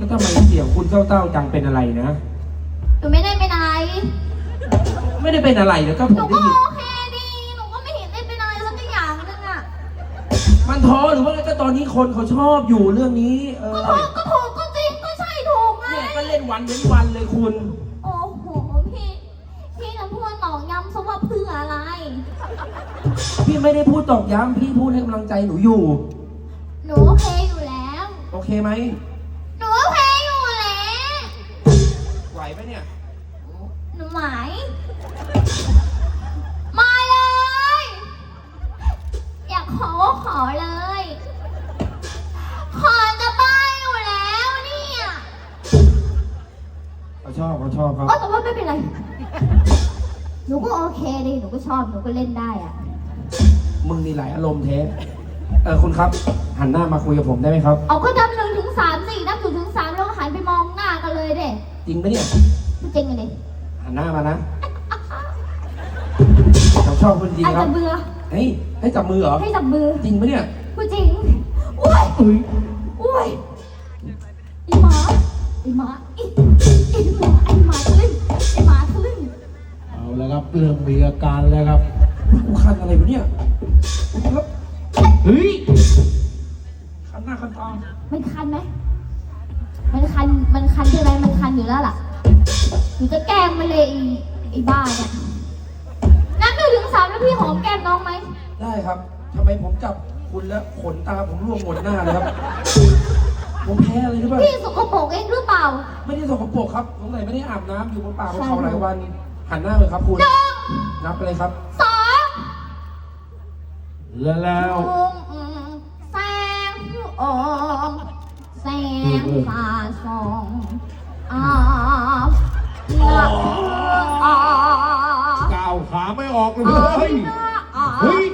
แล้วทำไมเสียงคุณเศร้าๆจังเป็นอะไรนะ หนูไม่ได้เป็นอะไรไม่ได้เป็นอะไรนะก็ผหนูมก็ได้ยิน โอเคดีหนูก็ไม่เห็นได้เป็นอะไรสักอย่างนึงอะมันท้อหรือว่าไงก็ตอนนี้คนเขาชอบอยู่เรื่องนี้ เออก็ถูกก็ถูกก็จริงก็ใช่ถูกไงเนี่ยก็เล่นวันเว้นวันเลยคุณ โอ้โหพี่พี่จะพูดหนอกย้ำซะว่าเพื่ออะไร พี่ไม่ได้พูดตอกย้ำพี่พูดให้กำลังใจหนูอยู่ หนูโอเคอยู่แล้ว โอเคไหม ปะเนี่ย หนูหมายมาเลย อยากขอก็ขอเลย ขอจะบ้าอยู่แล้วเนี่ยเขาชอบเขาชอบเขาโอ้แต่ว่าไม่เป็นไร หนูก็โอเคดีหนูก็ชอบหนูก็เล่นได้อะมึงนี่หลายอารมณ์แท้เออคุณครับ หันหน้ามาคุยกับผมได้ไหมครับ เอาก็นับหนึ่งถึงสามสี่นับหนึ่งถึง เลยเด้จริงปะเนี่ยพูดจริงกันดิหันหน้ามานะผมชอบคุณจริงอาจครับจะเบื่อเฮ้ยให้จับมือเหรอให้จับมือจริงปะเนี่ยพูดจริงอุ้ยอุ้ยอุ้ยไอหมาไอหมาไอไอหมาไอหมาทะลึ่งไอหมาทะลึ่งเอาแล้วครับเริ่มมีอาการแล้วครับกูคันอะไรวะเนี่ยแล้วเฮ้ยคันหน้าคันตามันคันไหมมันคัน มันคันใช่ไหมมันคันอยู่แล้วล่ะหนูจะแกล้งมันเลยไอ้ไอ้บ้าเนี่ยนับหนึ่งถึงสามแล้วพี่หอมแก้มน้องไหมได้ครับทำไมผมจับคุณแล้วขนตาผมร่วงหมดหน้าเลยครับ ผมแพ้อะไรหรือเปล่าพี่สกปรกเองหรือเปล่าไม่ได้สกปรกครับสงสัยไม่ได้อาบน้ำอยู่บนป่าบนเขาหลายวัน หันหน้าเลยครับคุณ หนึ่งนับไปเลยครับ สองแล้วแล้วแสงออกแส งฟ้าส่องอาบละอาก้าวขาไม่ออกเลยอาเฮ้ยอาเฮ้ย